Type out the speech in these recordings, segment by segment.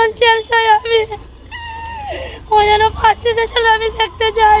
জীবন jail চাই আমি। ও যেন ফাঁসিতে চলে আমি দেখতে চাই।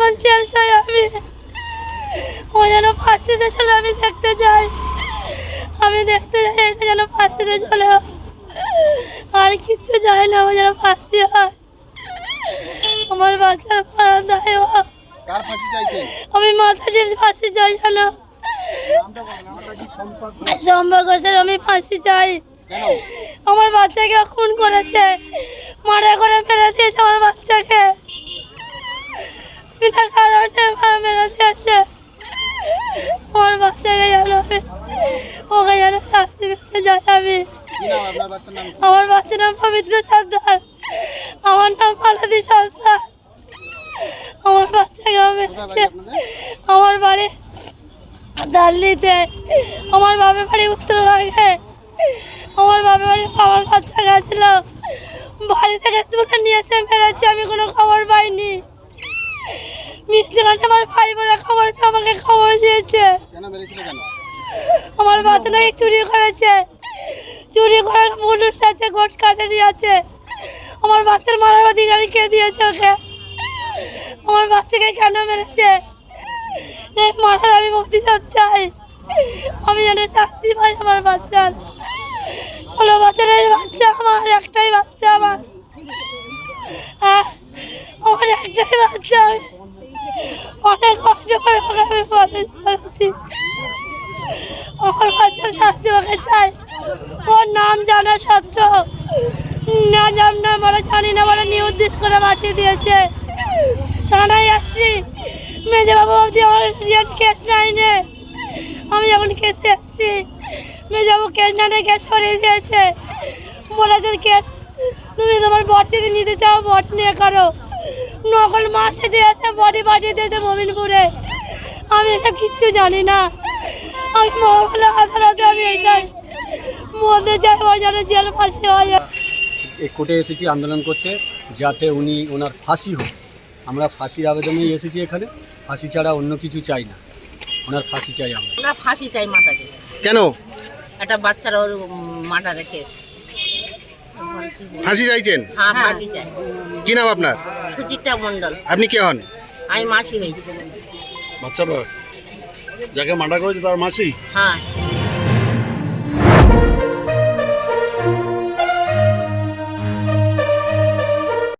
জীবন জেল চাই আমি। ও যেন ফাঁসিতে চলে আমি দেখতে চাই। আমি দেখতে চাই এটা যেন ফাঁসিতে চলে আর কিচ্ছু চাই না ও যেন ফাঁসি হয়। আমার বাচ্চার মারা দায় আমি মাতাজির ফাঁসি চাই যেন। সম্ভব ঘোষের আমি ফাঁসি চাই। আমার বাচ্চাকে খুন করেছে। মারা করে মেরে দিয়েছে আমার বাচ্চাকে। কারণে মারা মেরে দিয়েছে আমার বাচ্চাকে যেন আমি ওকে যেন শাস্তি পেতে যাই আমি? আমার বাচ্চার নাম পবিত্র সর্দার। আমার নাম মালাদি সর্দার। আমার বাচ্চাকে আমি আমার বাড়ি দিল্লিতে আমার বাবার বাড়ি উত্তরবঙ্গে। আমার বাবার বাড়ি আমার বাচ্চা গেছিল। বাড়ি থেকে তুলে নিয়ে এসে মেরেছে আমি কোনো খবর পাইনি। মিষ্টিলানে আমার ভাই বোনের খবর আমাকে খবর দিয়েছে। আমার বাচ্চা নাকি চুরি করেছে। চুরি করার পুলিশ আছে কোর্ট কাছারি আছে। আমার বাচ্চার মারার অধিকারী কে দিয়েছে ওকে? আমার বাচ্চাকে কেন মেরেছে? এই মারার আমি প্রতিশোধ চাই। আমি যেন শাস্তি পাই আমার বাচ্চার। ষোলো বছরের বাচ্চা আমার একটাই বাচ্চা আমার হ্যাঁ আমার একটাই বাচ্চা আমি অনেক কষ্ট করে ওকে আমি পালন করেছি আমার বাচ্চার শাস্তি ওকে চাই। ওর নাম জানা সত্ত্বেও না জান না বলে, জানি না বলে নির্দেশ করে পাঠিয়ে দিয়েছে। থানায় আসছি। মেজবাবু অবধি আমার কেস নাইনে আমি যখন কেসে আসছি, মেজবাবু কেস নাইনে কেস সরিয়ে দিয়েছে। বলেছে কেস তুমি তোমার বট যদি নিতে চাও বট নিয়ে করো। নকল মাসে দিয়ে এসে বডি পাঠিয়ে দিয়েছে মমিনপুরে। আমি এসব কিচ্ছু জানি না। আমি মহলে আদালতে আমি এটাই। বলতে চাই ওর যেন জেল ফাঁসি হয়ে যায়। এই কোর্টে এসেছি আন্দোলন করতে যাতে উনি ওনার ফাঁসি হোক। আমরা ফাঁসির আবেদনেই এসেছি এখানে। ফাঁসি ছাড়া অন্য কিছু চাই না। ওনার ফাঁসি চাই আমরা। আমরা ফাঁসি চাই মাতাকে। কেন? একটা বাচ্চার ওর মার্ডারে কেস ফাঁসি চাইছেন? হ্যাঁ ফাঁসি চাই। কি নাম আপনার? সুচিত্রা মণ্ডল। আপনি কে হন? আমি মাসি হই। বাচ্চাটা যাকে মার্ডার করেছে তার মাসি? হ্যাঁ।